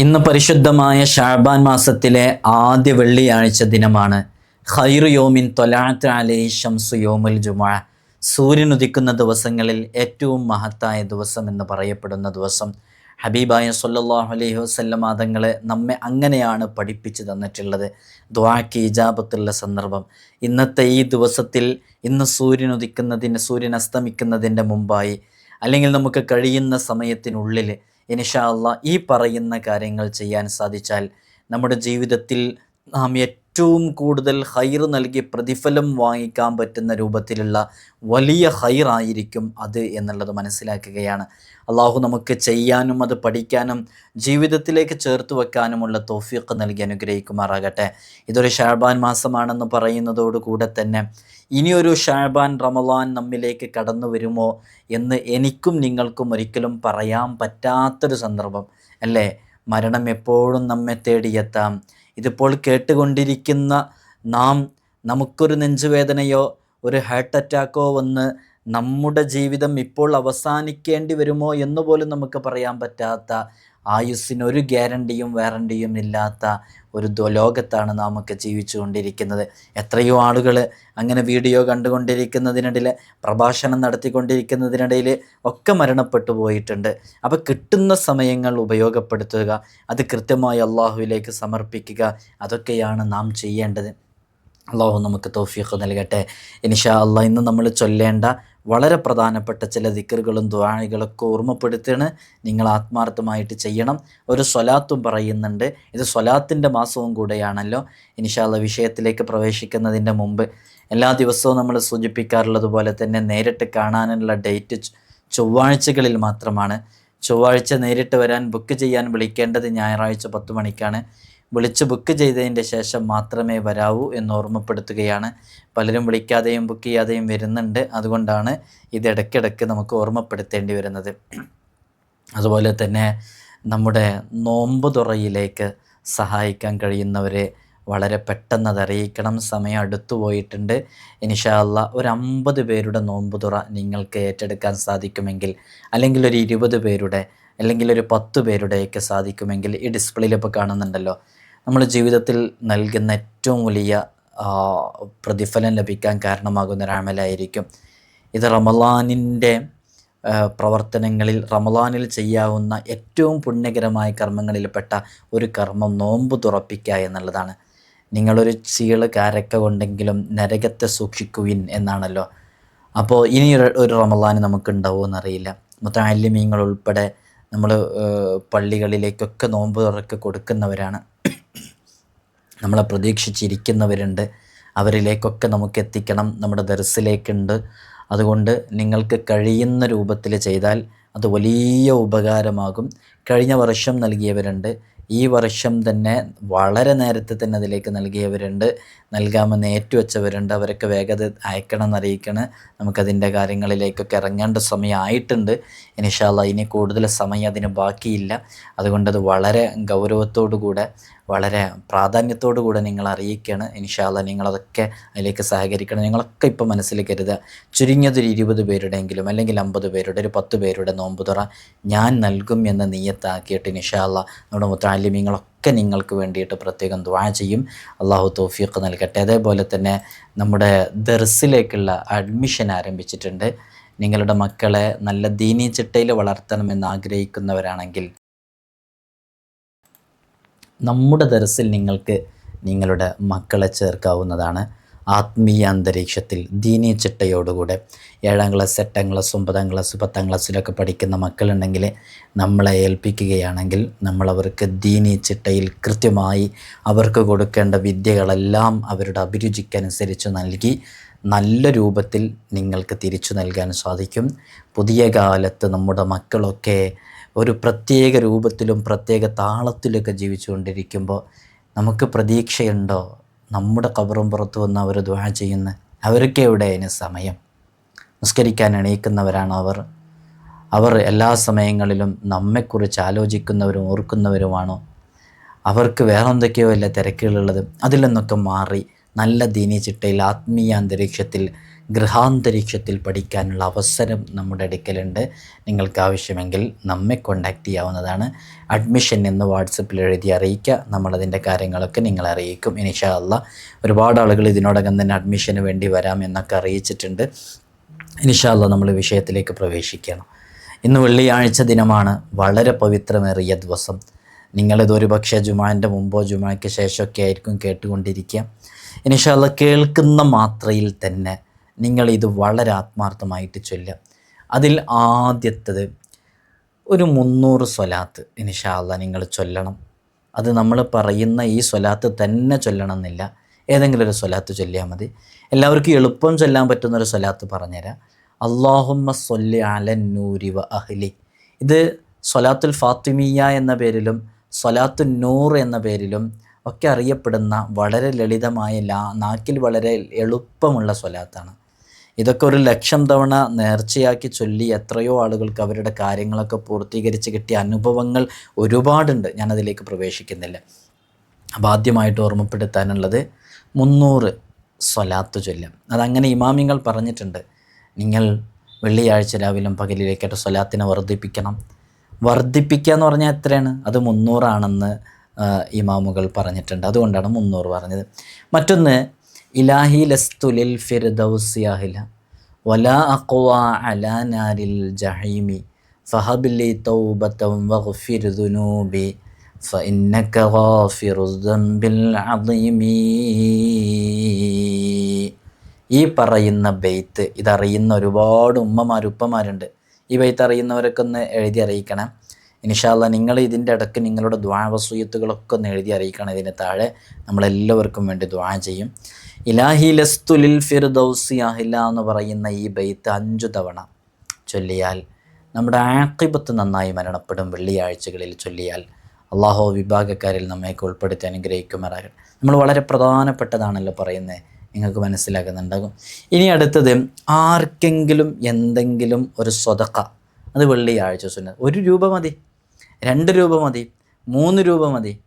ഇന്ന് പരിശുദ്ധമായ ഷാബാൻ മാസത്തിലെ ആദ്യ വെള്ളിയാഴ്ച ദിനമാണ്. ഖൈറു യോമിൻ തൊലാത്ത് അലൈ ഷംസു യോമുൽ ജുമാ. സൂര്യൻ ഉദിക്കുന്ന ദിവസങ്ങളിൽ ഏറ്റവും മഹത്തായ ദിവസം എന്ന് പറയപ്പെടുന്ന ദിവസം. ഹബീബായ സല്ലാഹു അലൈഹി വസല്ലം മാതങ്ങളെ നമ്മെ അങ്ങനെയാണ് പഠിപ്പിച്ചു തന്നിട്ടുള്ളത്. ദ്വാക്ക് ഇജാബത്തുള്ള സന്ദർഭം. ഇന്നത്തെ ഈ ദിവസത്തിൽ ഇന്ന് സൂര്യൻ ഉദിക്കുന്നതിന് സൂര്യൻ അസ്തമിക്കുന്നതിന്റെ മുമ്പായി അല്ലെങ്കിൽ നമുക്ക് കഴിയുന്ന സമയത്തിനുള്ളിൽ ഇൻഷാ അള്ളാ ഈ പറയുന്ന കാര്യങ്ങൾ ചെയ്യാൻ സാധിച്ചാൽ നമ്മുടെ ജീവിതത്തിൽ നാം ഏറ്റവും കൂടുതൽ ഹൈർ നൽകി പ്രതിഫലം വാങ്ങിക്കാൻ പറ്റുന്ന രൂപത്തിലുള്ള വലിയ ഹൈറായിരിക്കും അത് എന്നുള്ളത് മനസ്സിലാക്കുകയാണ്. അള്ളാഹു നമുക്ക് ചെയ്യാനും അത് പഠിക്കാനും ജീവിതത്തിലേക്ക് ചേർത്ത് വെക്കാനുമുള്ള തോഫിയൊക്കെ നൽകി അനുഗ്രഹിക്കുമാറാകട്ടെ. ഇതൊരു ഷാബാൻ മാസമാണെന്ന് പറയുന്നതോടുകൂടെ തന്നെ ഇനിയൊരു ഷാബാൻ റമലാൻ നമ്മിലേക്ക് കടന്നു വരുമോ എന്ന് എനിക്കും നിങ്ങൾക്കും ഒരിക്കലും പറയാൻ പറ്റാത്തൊരു സന്ദർഭം അല്ലേ? മരണം എപ്പോഴും നമ്മെ തേടിയെത്താം. ഇതിപ്പോൾ കേട്ടുകൊണ്ടിരിക്കുന്ന നാം നമുക്കൊരു നെഞ്ചുവേദനയോ ഒരു ഹാർട്ട് അറ്റാക്കോ വന്ന് നമ്മുടെ ജീവിതം ഇപ്പോൾ അവസാനിക്കേണ്ടി വരുമോ എന്ന് പോലും നമുക്ക് പറയാൻ പറ്റാത്ത ആയുസ്സിന് ഒരു ഗ്യാരണ്ടിയും വാറണ്ടിയും ഇല്ലാത്ത ഒരു ലോകത്താണ് നാമൊക്കെ ഒക്കെ ജീവിച്ചു കൊണ്ടിരിക്കുന്നത് എത്രയോ ആളുകൾ അങ്ങനെ വീഡിയോ കണ്ടുകൊണ്ടിരിക്കുന്നതിനിടയിൽ പ്രഭാഷണം നടത്തിക്കൊണ്ടിരിക്കുന്നതിനിടയിൽ ഒക്കെ മരണപ്പെട്ടു പോയിട്ടുണ്ട്. അപ്പോൾ കിട്ടുന്ന സമയങ്ങൾ ഉപയോഗപ്പെടുത്തുക അത് കൃത്യമായി അള്ളാഹുവിലേക്ക് സമർപ്പിക്കുക അതൊക്കെയാണ് നാം ചെയ്യേണ്ടത്. അള്ളാഹു നമുക്ക് തൗഫീഖ് നൽകട്ടെ. ഇനിഷാ അള്ളാഹ് ഇന്ന് നമ്മൾ ചൊല്ലേണ്ട വളരെ പ്രധാനപ്പെട്ട ചില ദിക്കറുകളും ദ്വാഴികളൊക്കെ ഓർമ്മപ്പെടുത്തുകയാണ് നിങ്ങൾ ആത്മാർത്ഥമായിട്ട് ചെയ്യണം. ഒരു സ്വലാത്തും പറയുന്നുണ്ട്. ഇത് സ്വലാത്തിന്റെ മാസവും കൂടെയാണല്ലോ. അള്ളാഹ് വിഷയത്തിലേക്ക് പ്രവേശിക്കുന്നതിന്റെ മുമ്പ് എല്ലാ ദിവസവും നമ്മൾ സൂചിപ്പിക്കാറുള്ളതുപോലെ തന്നെ നേരിട്ട് കാണാനുള്ള ഡേറ്റ് ചൊവ്വാഴ്ചകളിൽ മാത്രമാണ്. ചൊവ്വാഴ്ച നേരിട്ട് വരാൻ ബുക്ക് ചെയ്യാൻ വിളിക്കേണ്ടത് ഞായറാഴ്ച പത്ത് മണിക്കാണ്. വിളിച്ച് ബുക്ക് ചെയ്തതിന്റെ ശേഷം മാത്രമേ വരാവൂ എന്ന് ഓർമ്മപ്പെടുത്തുകയാണ്. പലരും വിളിക്കാതെയും ബുക്ക് ചെയ്യാതെയും വരുന്നുണ്ട്. അതുകൊണ്ടാണ് ഇത് ഇടയ്ക്കിടയ്ക്ക് നമുക്ക് ഓർമ്മപ്പെടുത്തേണ്ടി വരുന്നത്. അതുപോലെ തന്നെ നമ്മുടെ നോമ്പ് തുറയിലേക്ക് സഹായിക്കാൻ കഴിയുന്നവരെ വളരെ പെട്ടെന്ന് അത് അറിയിക്കണം. സമയം അടുത്തു പോയിട്ടുണ്ട്. ഇനിഷാല്ല ഒരു അമ്പത് പേരുടെ നോമ്പ് തുറ നിങ്ങൾക്ക് ഏറ്റെടുക്കാൻ സാധിക്കുമെങ്കിൽ അല്ലെങ്കിൽ ഒരു ഇരുപത് പേരുടെ അല്ലെങ്കിൽ ഒരു പത്ത് പേരുടെയൊക്കെ സാധിക്കുമെങ്കിൽ ഈ ഡിസ്പ്ലേയിൽ ഇപ്പോൾ കാണുന്നുണ്ടല്ലോ. നമ്മൾ ജീവിതത്തിൽ നൽകുന്ന ഏറ്റവും വലിയ പ്രതിഫലം ലഭിക്കാൻ കാരണമാകുന്ന ഒരാമലായിരിക്കും ഇത് റമലാനിന്റെ പ്രവർത്തനങ്ങളിൽ റമലാനിൽ ചെയ്യാവുന്ന ഏറ്റവും പുണ്യകരമായ കർമ്മങ്ങളിൽപ്പെട്ട ഒരു കർമ്മം നോമ്പ് തുറപ്പിക്കുക എന്നുള്ളതാണ്. നിങ്ങളൊരു ചീൾ കാരക്ക കൊണ്ടെങ്കിലും നരകത്തെ സൂക്ഷിക്കുവിൻ എന്നാണല്ലോ. അപ്പോൾ ഇനി ഒരു- റമലാൻ നമുക്ക് ഉണ്ടാവുമെന്നറിയില്ല മുത്താലിമീങ്ങൾ ഉൾപ്പെടെ നമ്മൾ പള്ളികളിലേക്കൊക്കെ നോമ്പ് തുറക്ക് കൊടുക്കുന്നവരാണ്. നമ്മളെ പ്രതീക്ഷിച്ചിരിക്കുന്നവരുണ്ട്. അവരിലേക്കൊക്കെ നമുക്ക് എത്തിക്കണം നമ്മുടെ ദർസിലേക്കുണ്ട് അതുകൊണ്ട് നിങ്ങൾക്ക് കഴിയുന്ന രൂപത്തിൽ ചെയ്താൽ അത് വലിയ ഉപകാരമാകും. കഴിഞ്ഞ വർഷം നൽകിയവരുണ്ട്. ഈ വർഷം തന്നെ വളരെ നേരത്തെ തന്നെ അതിലേക്ക് നൽകിയവരുണ്ട്. നൽകാമെന്ന് ഏറ്റുവെച്ചവരുണ്ട്. അവരൊക്കെ വേഗത അയക്കണം എന്നറിയിക്കണം നമുക്കതിന്റെ കാര്യങ്ങളിലേക്കൊക്കെ ഇറങ്ങേണ്ട സമയമായിട്ടുണ്ട്. ഇനിഷാല്ല ഇനി കൂടുതൽ സമയം അതിന് ബാക്കിയില്ല. അതുകൊണ്ടത് വളരെ ഗൗരവത്തോടു കൂടെ വളരെ പ്രാധാന്യത്തോടു കൂടെ നിങ്ങൾ അറിയിക്കുകയാണ് ഇൻഷാല്ല നിങ്ങളതൊക്കെ അതിലേക്ക് സഹകരിക്കണം. നിങ്ങളൊക്കെ ഇപ്പോൾ മനസ്സിൽ കരുതുക ചുരുങ്ങിയതൊരു ഇരുപത് പേരുടെയെങ്കിലും അല്ലെങ്കിൽ അമ്പത് പേരുടെ ഒരു പത്ത് പേരുടെ നോമ്പ് തുറ ഞാൻ നൽകും എന്ന നീയത്താക്കിയിട്ട് ഇൻഷാല്ല നമ്മുടെ മുത്താലിമ്യങ്ങളൊക്കെ നിങ്ങൾക്ക് വേണ്ടിയിട്ട് പ്രത്യേകം ദ്വാ ചെയ്യും. അള്ളാഹു തൗഫീഖ് നൽകട്ടെ. അതേപോലെ തന്നെ നമ്മുടെ ദർസിലേക്കുള്ള അഡ്മിഷൻ ആരംഭിച്ചിട്ടുണ്ട്. നിങ്ങളുടെ മക്കളെ നല്ല ദീനീ ചിട്ടയിൽ വളർത്തണമെന്ന് ആഗ്രഹിക്കുന്നവരാണെങ്കിൽ നമ്മുടെ ദർസിൽ നിങ്ങൾക്ക് നിങ്ങളുടെ മക്കളെ ചേർക്കാവുന്നതാണ്. ആത്മീയ അന്തരീക്ഷത്തിൽ ദീനീ ചിട്ടയോടുകൂടെ ഏഴാം ക്ലാസ് എട്ടാം ക്ലാസ് ഒമ്പതാം ക്ലാസ് പത്താം ക്ലാസ്സിലൊക്കെ പഠിക്കുന്ന മക്കളുണ്ടെങ്കിൽ നമ്മളെ ഏൽപ്പിക്കുകയാണെങ്കിൽ നമ്മളവർക്ക് ദീനീ ചിട്ടയിൽ കൃത്യമായി അവർക്ക് കൊടുക്കേണ്ട വിദ്യകളെല്ലാം അവരുടെ അഭിരുചിക്കനുസരിച്ച് നൽകി നല്ല രൂപത്തിൽ നിങ്ങൾക്ക് തിരിച്ചു നൽകാൻ സാധിക്കും. പുതിയ കാലത്ത് നമ്മുടെ മക്കളൊക്കെ ഒരു പ്രത്യേക രൂപത്തിലും പ്രത്യേക താളത്തിലൊക്കെ ജീവിച്ചുകൊണ്ടിരിക്കുമ്പോൾ നമുക്ക് പ്രതീക്ഷയുണ്ടോ? നമ്മുടെ കബറും പുറത്തു വന്ന് അവർ ദ്വാ ചെയ്യുന്ന അവർക്ക് എവിടെ അതിന് സമയം? നിസ്കരിക്കാൻ എണീക്കുന്നവരാണ് അവർ. അവർ എല്ലാ സമയങ്ങളിലും നമ്മെക്കുറിച്ച് ആലോചിക്കുന്നവരും ഓർക്കുന്നവരുമാണോ? അവർക്ക് വേറെ എന്തൊക്കെയോ അല്ല തിരക്കുകളുള്ളത്. അതിൽ നിന്നൊക്കെ മാറി നല്ല ദീനി ചിട്ടയിൽ ആത്മീയ അന്തരീക്ഷത്തിൽ ഗൃഹാന്തരീക്ഷത്തിൽ പഠിക്കാനുള്ള അവസരം നമ്മുടെ അടുക്കലുണ്ട്. നിങ്ങൾക്ക് ആവശ്യമെങ്കിൽ നമ്മെ കോണ്ടാക്ട് ചെയ്യാവുന്നതാണ്. അഡ്മിഷൻ എന്ന് വാട്സപ്പിൽ എഴുതി അറിയിക്കുക. നമ്മളതിന്റെ കാര്യങ്ങളൊക്കെ നിങ്ങളെ അറിയിക്കും. ഇനിഷാ അല്ല ഒരുപാട് ആളുകൾ ഇതിനോടകം തന്നെ അഡ്മിഷന് വേണ്ടി വരാം എന്നൊക്കെ അറിയിച്ചിട്ടുണ്ട്. ഇനിഷാല്ല നമ്മൾ വിഷയത്തിലേക്ക് പ്രവേശിക്കണം. ഇന്ന് വെള്ളിയാഴ്ച ദിനമാണ്. വളരെ പവിത്രമേറിയ ദിവസം. നിങ്ങളിത് ഒരു പക്ഷേ ജുമാന്റെ മുമ്പോ ജുമായ്ക്ക് ശേഷമൊക്കെ ആയിരിക്കും കേട്ടുകൊണ്ടിരിക്കുക. ഇനിഷാല്ല കേൾക്കുന്ന മാത്രയിൽ തന്നെ നിങ്ങൾ ഇത് വളരെ ആത്മാർത്ഥമായിട്ട് ചൊല്ലുക. അതിൽ ആദ്യത്തത് ഒരു മുന്നൂറ് സ്വലാത്ത് ഇനിഷാല്ല നിങ്ങൾ ചൊല്ലണം. അത് നമ്മൾ പറയുന്ന ഈ സ്വലാത്ത് തന്നെ ചൊല്ലണം എന്നില്ല ഏതെങ്കിലും ഒരു സ്വലാത്ത് ചൊല്ലിയാൽ മതി. എല്ലാവർക്കും എളുപ്പം ചൊല്ലാൻ പറ്റുന്ന ഒരു സ്വലാത്ത് പറഞ്ഞുതരാം. അള്ളാഹുമ്മ സൊല്ലി അലന്നൂരി വ അഹ്ലി. ഇത് സ്വലാത്തുൽ ഫാത്തിമിയ എന്ന പേരിലും സ്വലാത്തു നൂർ എന്ന പേരിലും ഒക്കെ അറിയപ്പെടുന്ന വളരെ ലളിതമായ ലാ നാക്കിൽ വളരെ എളുപ്പമുള്ള സ്വലാത്താണ്. ഇതൊക്കെ ഒരു ലക്ഷം തവണ നേർച്ചയാക്കി ചൊല്ലി എത്രയോ ആളുകൾക്ക് അവരുടെ കാര്യങ്ങളൊക്കെ പൂർത്തീകരിച്ച് കിട്ടിയ അനുഭവങ്ങൾ ഒരുപാടുണ്ട്. ഞാനതിലേക്ക് പ്രവേശിക്കുന്നില്ല. അപ്പോൾ ആദ്യമായിട്ട് ഓർമ്മപ്പെടുത്താനുള്ളത് മുന്നൂറ് സ്വലാത്ത് ചൊല്ലും. അതങ്ങനെ ഇമാമിങ്ങൾ പറഞ്ഞിട്ടുണ്ട്. നിങ്ങൾ വെള്ളിയാഴ്ച രാവിലും പകലിലേക്കായിട്ട് സ്വലാത്തിനെ വർദ്ധിപ്പിക്കണം. വർദ്ധിപ്പിക്കുക എന്ന് പറഞ്ഞാൽ എത്രയാണ്? അത് മുന്നൂറാണെന്ന് ഇമാമുകൾ പറഞ്ഞിട്ടുണ്ട്. അതുകൊണ്ടാണ് മുന്നൂറ് പറഞ്ഞത്. മറ്റൊന്ന് ഇലാഹി ലസ്തുലിൽ ഫിർദൗസിയാഹില വലാ അഖ്വ അലാ നാരിൽ ജഹീമി ഫഹബിലി തൗബത്തം വഗ്ഫിർ ദുനൂബി فإنك غافر الذنب العظيم ഈ പറയുന്ന ബെയ്ത്ത് ഇതറിയുന്ന ഒരുപാട് ഉമ്മമാർ ഉപ്പമാരുണ്ട് ഈ ബെയ്ത്ത് അറിയുന്നവരൊക്കെ ഒന്ന് എഴുതി അറിയിക്കണം ഇൻഷാല്ല നിങ്ങൾ ഇതിന്റെ ഇടയ്ക്ക് നിങ്ങളുടെ ദ്വാവസൂയത്തുകളൊക്കെ ഒന്ന് എഴുതി അറിയിക്കണം. ഇതിന് താഴെ നമ്മളെല്ലാവർക്കും വേണ്ടി ദ്വാ ചെയ്യും. ഇലാഹി ലസ്തുലിൽ ഫിർദൗസി അഹില എന്ന് പറയുന്ന ഈ ബെയ്ത്ത് അഞ്ചു തവണ ചൊല്ലിയാൽ നമ്മുടെ ആക്കിബത്ത് നന്നായി മരണപ്പെടും വെള്ളിയാഴ്ചകളിൽ ചൊല്ലിയാൽ. അള്ളാഹോ വിഭാഗക്കാരിൽ നമ്മയൊക്കെ ഉൾപ്പെടുത്തി അനുഗ്രഹിക്കുമാറാകട്ടെ. നമ്മൾ വളരെ പ്രധാനപ്പെട്ടതാണല്ലോ പറയുന്നത് നിങ്ങൾക്ക് മനസ്സിലാക്കുന്നുണ്ടാകും ഇനി അടുത്തത് ആർക്കെങ്കിലും എന്തെങ്കിലും ഒരു സ്വതക്ക. അത് വെള്ളിയാഴ്ച സുന്ന ഒരു രൂപ മതി. രണ്ട് രൂപ മതി മൂന്ന് രൂപ മതി.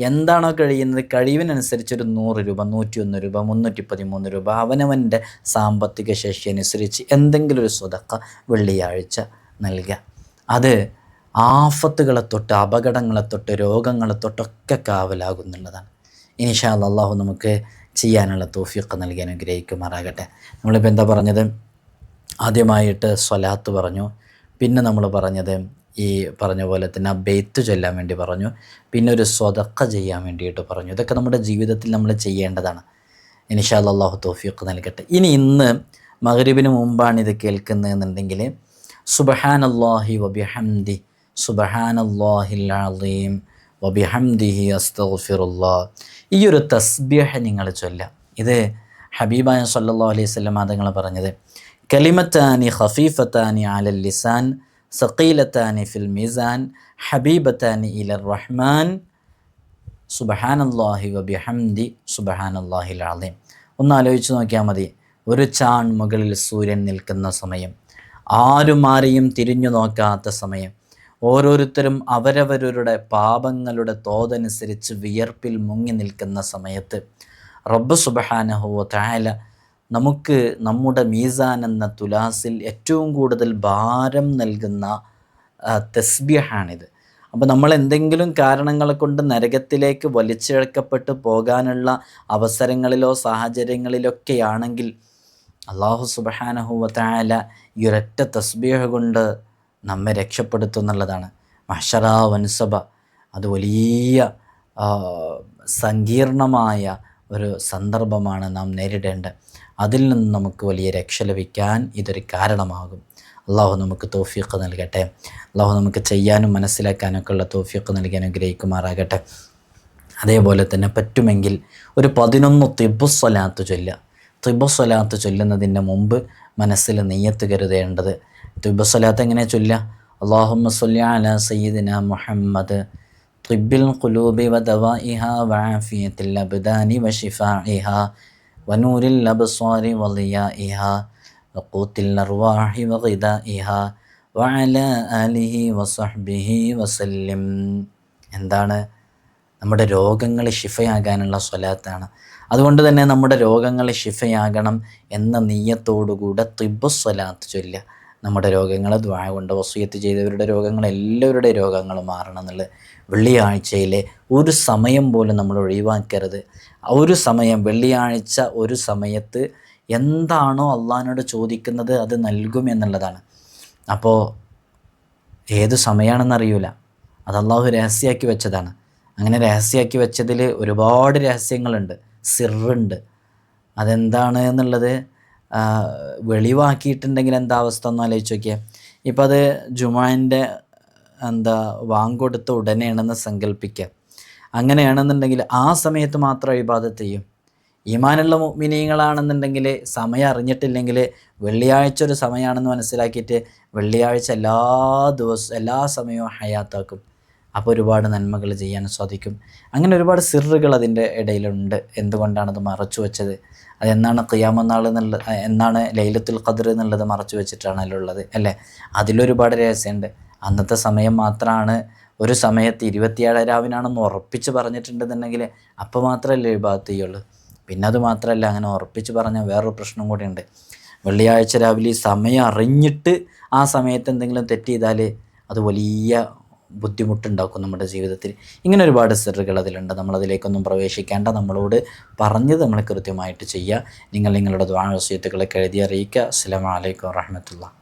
എന്താണോ കഴിയുന്നത്? കഴിവിനനുസരിച്ചൊരു നൂറ് രൂപ നൂറ്റിയൊന്ന് രൂപ മുന്നൂറ്റി പതിമൂന്ന് രൂപ അവനവന്റെ സാമ്പത്തിക ശേഷി അനുസരിച്ച് എന്തെങ്കിലും ഒരു സ്വതക്ക വെള്ളിയാഴ്ച നൽകുക. അത് ആഫത്തുകളെ തൊട്ട് അപകടങ്ങളെ തൊട്ട് രോഗങ്ങളെ തൊട്ടൊക്കെ കാവലാകുന്നുള്ളതാണ്. ഇനിഷാ അള്ളാഹു നമുക്ക് ചെയ്യാനുള്ള തോഫിയൊക്കെ നൽകി അനുഗ്രഹിക്കുമാറാകട്ടെ. നമ്മളിപ്പോൾ എന്താ പറഞ്ഞത്? ആദ്യമായിട്ട് സ്വലാത്ത് പറഞ്ഞു. പിന്നെ നമ്മൾ പറഞ്ഞത് ഈ പറഞ്ഞ പോലെ തന്നെ ആ ബെയ്ത്ത് ചൊല്ലാൻ വേണ്ടി പറഞ്ഞു. പിന്നെ ഒരു സ്വതക്ക ചെയ്യാൻ വേണ്ടിയിട്ട് പറഞ്ഞു. ഇതൊക്കെ നമ്മുടെ ജീവിതത്തിൽ നമ്മൾ ചെയ്യേണ്ടതാണ്. ഇനിഷാ അള്ളാഹു തോഫിയൊക്കെ നൽകട്ടെ. ഇനി ഇന്ന് മഹരീബിന് മുമ്പാണ് ഇത് കേൾക്കുന്നതെന്നുണ്ടെങ്കിൽ സുബഹാൻ അള്ളാഹി വബിഹംദി സുബഹാൻ അള്ളാഹിം വബിഹംദിഹി അസ്തഗ്ഫിറുല്ലാ. ഈ ഒരു തസ്ബീഹ് നിങ്ങൾ ചൊല്ലാം ഇത് ഹബീബായ സല്ലാ അലൈഹി വസല്ലം അതുങ്ങൾ പറഞ്ഞത് കലിമത്താനി ഹഫീഫത്താനി അലൽ ലിസാൻ സഖീലത്താനി ഫിൽ മീസാൻ ഹബീബത്താനി ഇലർ റഹ്മാൻ. സുബഹാനല്ലാഹി വബിഹംദി സുബഹാനല്ലാഹി അലീം. ഒന്ന് ആലോചിച്ച് നോക്കിയാൽ മതി ഒരു ചാൺ മുകളിൽ സൂര്യൻ നിൽക്കുന്ന സമയം ആരും ആരെയും തിരിഞ്ഞു നോക്കാത്ത സമയം ഓരോരുത്തരും അവരവരുടെ പാപങ്ങളുടെ തോതനുസരിച്ച് വിയർപ്പിൽ മുങ്ങി നിൽക്കുന്ന സമയത്ത് റബ്ബ് സുബഹാനഹുവ തായാല നമുക്ക് നമ്മുടെ മീസാൻ എന്ന തുലാസിൽ ഏറ്റവും കൂടുതൽ ഭാരം നൽകുന്ന തസ്ബീഹാണിത്. അപ്പോൾ നമ്മൾ എന്തെങ്കിലും കാരണങ്ങളെ കൊണ്ട് നരകത്തിലേക്ക് വലിച്ചിഴക്കപ്പെട്ട് പോകാനുള്ള അവസരങ്ങളിലോ സാഹചര്യങ്ങളിലൊക്കെയാണെങ്കിൽ അള്ളാഹു സുബഹാനഹുവ തായാല ഈ ഒരൊറ്റ തസ്ബീഹ കൊണ്ട് നമ്മെ രക്ഷപ്പെടുത്തുന്നുള്ളതാണ്. മഷറ വൻസഭ അത് വലിയ സങ്കീർണമായ ഒരു സന്ദർഭമാണ് നാം നേരിടേണ്ടത്. അതിൽ നിന്ന് നമുക്ക് വലിയ രക്ഷ ലഭിക്കാൻ ഇതൊരു കാരണമാകും. അള്ളാഹു നമുക്ക് തോഫിയൊക്കെ നൽകട്ടെ. അള്ളാഹു നമുക്ക് ചെയ്യാനും മനസ്സിലാക്കാനൊക്കെ ഉള്ള തോഫിയൊക്കെ നൽകി അനുഗ്രഹിക്കുമാറാകട്ടെ. അതേപോലെ തന്നെ പറ്റുമെങ്കിൽ ഒരു പതിനൊന്ന് തിബുസ്വലാത്ത് ചൊല്ലുക. തിബുസ്വലാത്ത് ചൊല്ലുന്നതിന്റെ മുമ്പ് മനസ്സിൽ നെയ്യത്ത് കരുതേണ്ടത് തിബുസ്വലാത്ത് എങ്ങനെ ചൊല്ലുക? അള്ളാഹുമ്മ സല്ലി അല സയ്യിദിന മുഹമ്മദ്. തിബിൽ ഖുലൂബി വാഫിയത്തിൽ വആഫിയത്തിൽ വഷിഫ വശിഫാഇഹ വനൂരിൽ അബ്സ്വാരി وضيائها وقوت الأرواح وغذائها വഅല അലിഹി വസഹ്ബിഹി വസല്ലിം. എന്താണ്? നമ്മുടെ രോഗങ്ങൾ ഷിഫയാകാനുള്ള സ്വലാത്താണ്. അതുകൊണ്ട് തന്നെ നമ്മുടെ രോഗങ്ങൾ ഷിഫയാകണം എന്ന നീയത്തോടുകൂടെ തിബു സ്വലാത്ത് ചൊല്ലുക. നമ്മുടെ രോഗങ്ങൾ ദ്വായ കൊണ്ട് വസൂയത്ത് ചെയ്തവരുടെ രോഗങ്ങൾ എല്ലാവരുടെ രോഗങ്ങൾ മാറണം എന്നുള്ളത് വെള്ളിയാഴ്ചയിലെ ഒരു സമയം പോലും നമ്മൾ ഒഴിവാക്കരുത്. ഒരു സമയം വെള്ളിയാഴ്ച ഒരു സമയത്ത് എന്താണോ അള്ളഹാനോട് ചോദിക്കുന്നത് അത് നൽകും എന്നുള്ളതാണ്. അപ്പോൾ ഏത് സമയമാണെന്നറിയൂല അത് അള്ളാഹു രഹസ്യമാക്കി വെച്ചതാണ്. അങ്ങനെ രഹസ്യമാക്കി വെച്ചതിൽ ഒരുപാട് രഹസ്യങ്ങളുണ്ട്. സിറുണ്ട് അതെന്താണ് എന്നുള്ളത് വെളിവാക്കിയിട്ടുണ്ടെങ്കിൽ എന്താ അവസ്ഥ എന്ന് ആലോചിച്ച് നോക്കിയാൽ ഇപ്പം അത് ജുമാന്റെ എന്താ വാങ്കൊടുത്ത ഉടനെയാണെന്ന് സങ്കല്പിക്കുക. അങ്ങനെയാണെന്നുണ്ടെങ്കിൽ ആ സമയത്ത് മാത്രം ഇബാദത്ത് ചെയ്യും. ഈമാനുള്ള മിനിയങ്ങളാണെന്നുണ്ടെങ്കിൽ സമയം അറിഞ്ഞിട്ടില്ലെങ്കിൽ വെള്ളിയാഴ്ച ഒരു സമയമാണെന്ന് മനസ്സിലാക്കിയിട്ട് വെള്ളിയാഴ്ച എല്ലാ ദിവസവും എല്ലാ സമയവും ഹയാത്താക്കും. അപ്പോൾ ഒരുപാട് നന്മകൾ ചെയ്യാൻ സാധിക്കും. അങ്ങനെ ഒരുപാട് സിറുകൾ അതിന്റെ ഇടയിലുണ്ട്. എന്തുകൊണ്ടാണത് മറച്ചു വെച്ചത്? അതെന്നാണ് ഖിയാമനാൾ എന്നുള്ളത് എന്നാണ് ലൈലത്തുൽ ഖദർ എന്നുള്ളത് മറച്ചു വെച്ചിട്ടാണ് അതിലുള്ളത് അല്ലേ? അതിലൊരുപാട് രഹസ്യമുണ്ട്. അന്നത്തെ സമയം മാത്രമാണ് ഒരു സമയത്ത് ഇരുപത്തിയേഴ് രാവിനാണെന്ന് ഉറപ്പിച്ച് പറഞ്ഞിട്ടുണ്ടെന്നുണ്ടെങ്കിൽ അപ്പോൾ മാത്രമല്ലേ വിഭാഗത്ത് ചെയ്യുള്ളൂ. പിന്നെ അത് മാത്രമല്ല അങ്ങനെ ഉറപ്പിച്ച് പറഞ്ഞ വേറൊരു പ്രശ്നം കൂടിയുണ്ട്. വെള്ളിയാഴ്ച രാവിലെ സമയം അറിഞ്ഞിട്ട് ആ സമയത്ത് എന്തെങ്കിലും തെറ്റ് ചെയ്താൽ അത് വലിയ ബുദ്ധിമുട്ടുണ്ടാക്കും നമ്മുടെ ജീവിതത്തിൽ. ഇങ്ങനെ ഒരുപാട് സിറുകൾ അതിലുണ്ട്. നമ്മളതിലേക്കൊന്നും പ്രവേശിക്കേണ്ട. നമ്മളോട് പറഞ്ഞത് നമ്മൾ കൃത്യമായിട്ട് ചെയ്യുക. നിങ്ങൾ നിങ്ങളുടെ ദ്വാഴ വസീത്തുകളൊക്കെ എഴുതി അറിയിക്കുക. അസ്സലാമലൈക്കും വറഹമത്തുള്ള